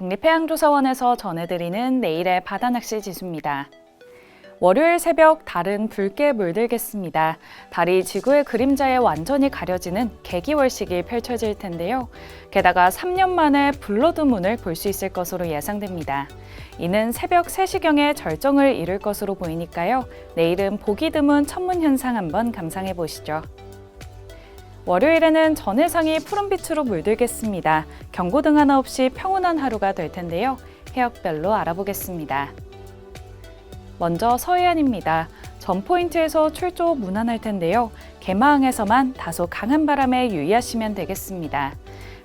국립해양조사원에서 전해드리는 내일의 바다낚시 지수입니다. 월요일 새벽 달은 붉게 물들겠습니다. 달이 지구의 그림자에 완전히 가려지는 개기월식이 펼쳐질 텐데요. 게다가 3년 만에 블러드 문을 볼 수 있을 것으로 예상됩니다. 이는 새벽 3시경에 절정을 이룰 것으로 보이니까요. 내일은 보기 드문 천문 현상 한번 감상해 보시죠. 월요일에는 전 해상이 푸른빛으로 물들겠습니다. 경고등 하나 없이 평온한 하루가 될 텐데요. 해역별로 알아보겠습니다. 먼저 서해안입니다. 전 포인트에서 출조 무난할 텐데요. 개마항에서만 다소 강한 바람에 유의하시면 되겠습니다.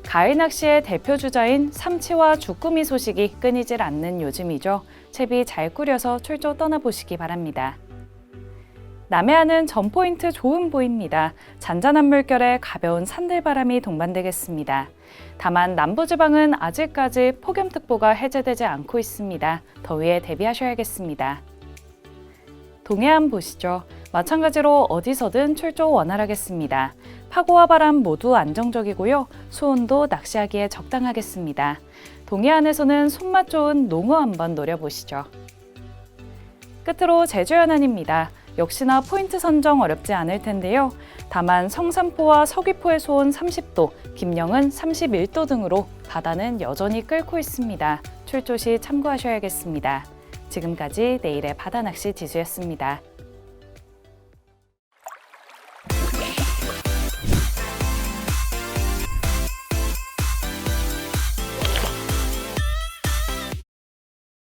가을 낚시의 대표 주자인 삼치와 주꾸미 소식이 끊이질 않는 요즘이죠. 채비 잘 꾸려서 출조 떠나보시기 바랍니다. 남해안은 전 포인트 좋은 보입니다. 잔잔한 물결에 가벼운 산들바람이 동반되겠습니다. 다만 남부지방은 아직까지 폭염특보가 해제되지 않고 있습니다. 더위에 대비하셔야겠습니다. 동해안 보시죠. 마찬가지로 어디서든 출조 원활하겠습니다. 파고와 바람 모두 안정적이고요. 수온도 낚시하기에 적당하겠습니다. 동해안에서는 손맛 좋은 농어 한번 노려보시죠. 끝으로 제주 연안입니다. 역시나 포인트 선정 어렵지 않을 텐데요. 다만 성산포와 서귀포의 수온 30도, 김영은 31도 등으로 바다는 여전히 끓고 있습니다. 출조 시 참고하셔야겠습니다. 지금까지 내일의 바다 낚시 지수였습니다.